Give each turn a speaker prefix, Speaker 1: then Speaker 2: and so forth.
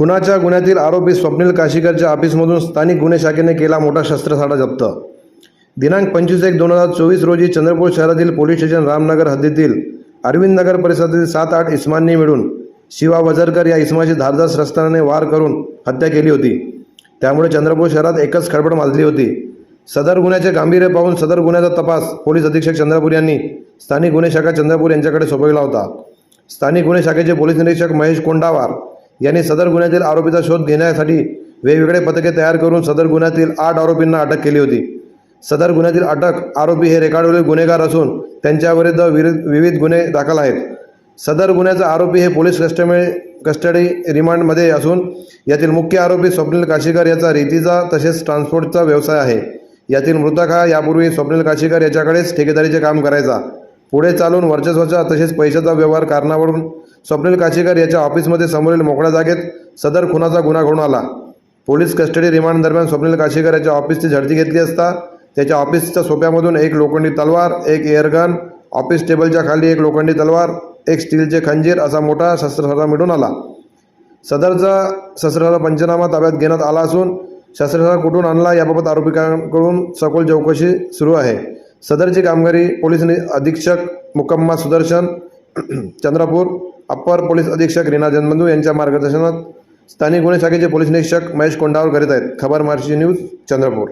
Speaker 1: खुनाच्या गुन्ह्यातील आरोपी स्वप्नील काशीकरच्या ऑफिसमधून स्थानिक गुन्हे शाखेने केला मोठा शस्त्रसाठा जप्त. दिनांक पंचवीस एक दोन हजार चोवीस रोजी चंद्रपूर शहरातील पोलीस स्टेशन रामनगर हद्दीतील अरविंद नगर परिसरातील सात आठ इस्मांनी मिळून शिवा वजरकर या इस्माची धारदार शस्त्राने वार करून हत्या केली होती. त्यामुळे चंद्रपूर शहरात एकच खळबळ माजली होती. सदर गुन्ह्याचे गांभीर्य पाहून सदर गुन्ह्याचा तपास पोलीस अधीक्षक चंद्रपूर यांनी स्थानिक गुन्हे शाखा चंद्रपूर यांच्याकडे सोपविला होता. स्थानिक गुन्हे शाखेचे पोलीस निरीक्षक महेश कोंडावार यांनी सदर गुन्ह्यातील आरोपीचा शोध घेण्यासाठी वेगवेगळे पथके तयार करून सदर गुन्ह्यातील आठ आरोपींना अटक केली होती. सदर गुन्ह्यातील अटक आरोपी हे रेकॉर्डवरील गुन्हेगार असून त्यांच्याविरुद्ध विविध गुन्हे दाखल आहेत. सदर गुन्ह्याचा आरोपी हे पोलीस कस्टमे कस्टडी रिमांडमध्ये असून यातील मुख्य आरोपी स्वप्नील काशीकर याचा रेतीचा तसेच ट्रान्सपोर्टचा व्यवसाय आहे. यातील मृतक हा यापूर्वी स्वप्नील काशीकर याच्याकडेच ठेकेदारीचे काम करायचा. पुढे चालून वर्चस्वाचा तसेच पैशाचा व्यवहार कारणावरून स्वप्नील काशीकर याच्या ऑफिसमध्ये समोरील मोकळ्या जागेत सदर खुनाचा गुन्हा घडून आला. पोलीस कस्टडी रिमांड दरम्यान स्वप्नील काशीकर याच्या ऑफिसची झडती घेतली असता त्याच्या ऑफिसच्या सोप्यामधून एक लोखंडी तलवार एक एअरगन ऑफिस टेबलच्या खाली एक लोखंडी तलवार एक स्टीलचे खंजीर असा मोठा शस्त्रसाठा मिळून आला. सदरचा शस्त्रसाठा पंचनामा ताब्यात घेण्यात आला असून शस्त्रसाठा कुठून आणला याबाबत आरोपिकांकडून सखोल चौकशी सुरू आहे. सदरची कामगिरी पोलीस नि- अधीक्षक मुकम्मा सुदर्शन चंद्रपूर अप्पर पोलीस अधीक्षक रीना जनबंधू यांच्या मार्गदर्शनात स्थानिक गुन्हे शाखेचे पोलीस निरीक्षक महेश कोंडावर करीत आहेत. खबर मार्शी न्यूज चंद्रपूर.